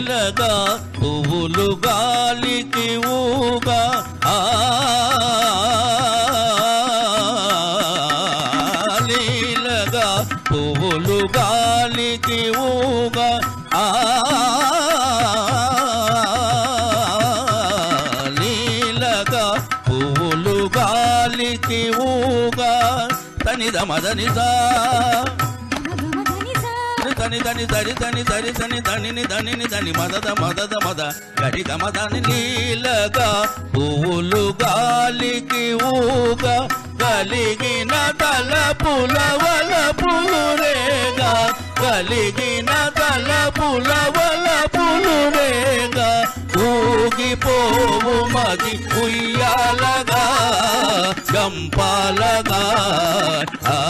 లీలగా పువ్వులు గాలికి ఊగా. ఆ లీలగా పువ్వులు గాలికి ఊగా. ఆ పువ్వులు గాలికి ఊగా. తనిద మదనిదా దని దని దరి దని దరి దని దనిని దనిని దని మదద మదద మద గరి గమదని నీలగా పువ్వులు గాలికి ఊగ కలిగిన తల పులవల పులురేగా కలిగిన తల పులవల పులురేగా ఊగిపోవు మది ఉయ్యాలగా గంపాలగా ఆ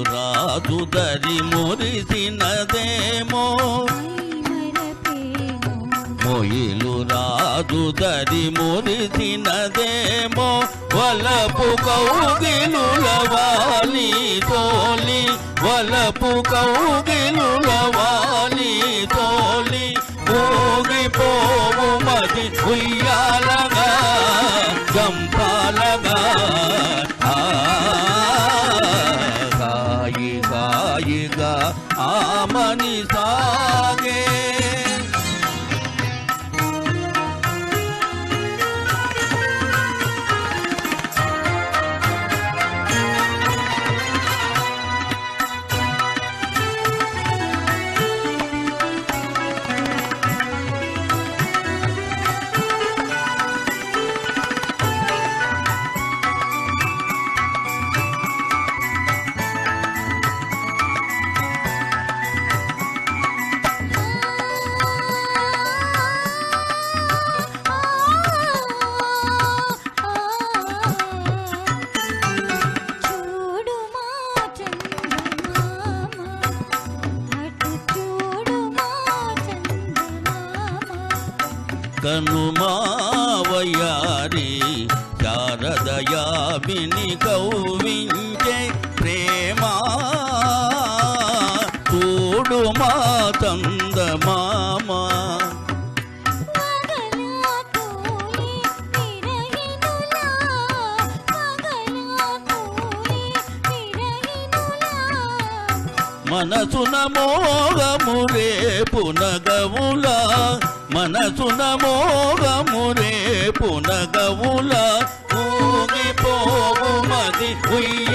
రాజు దరి మురిసినదేమో. మొయిలు రాజు దరి మురిసినదేమో. వలపు కౌగిలులవాలి తోలి వలపు కౌగిలులవాలి తోలి. పోగి పోవు మది ఉయ్యాలగా గంప కనుమావయారి శారదయామిని కౌవించే ప్రేమా. తోడు మా తందమామా పగలా తోలి విరహినులా పగలా మనసున మోగము రేపు నగవుల. మనసున మోగము రేపు నగవుల ఊగిపోవు మది ఉయ్య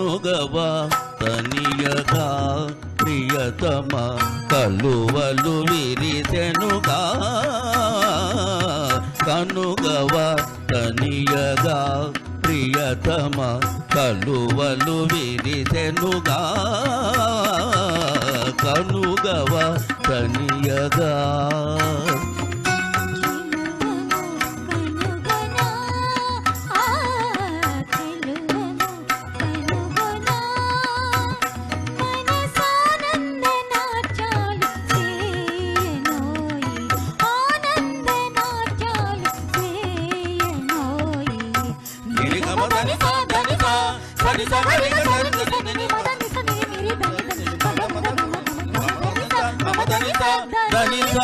కనుగవ తనియగా ప్రియతమ కలువలు విరిసెనుగా. కనుగవ తనియగా ప్రియతమ కలువలు విరిసెనుగా. కనుగవ తనియగా. ధనిత స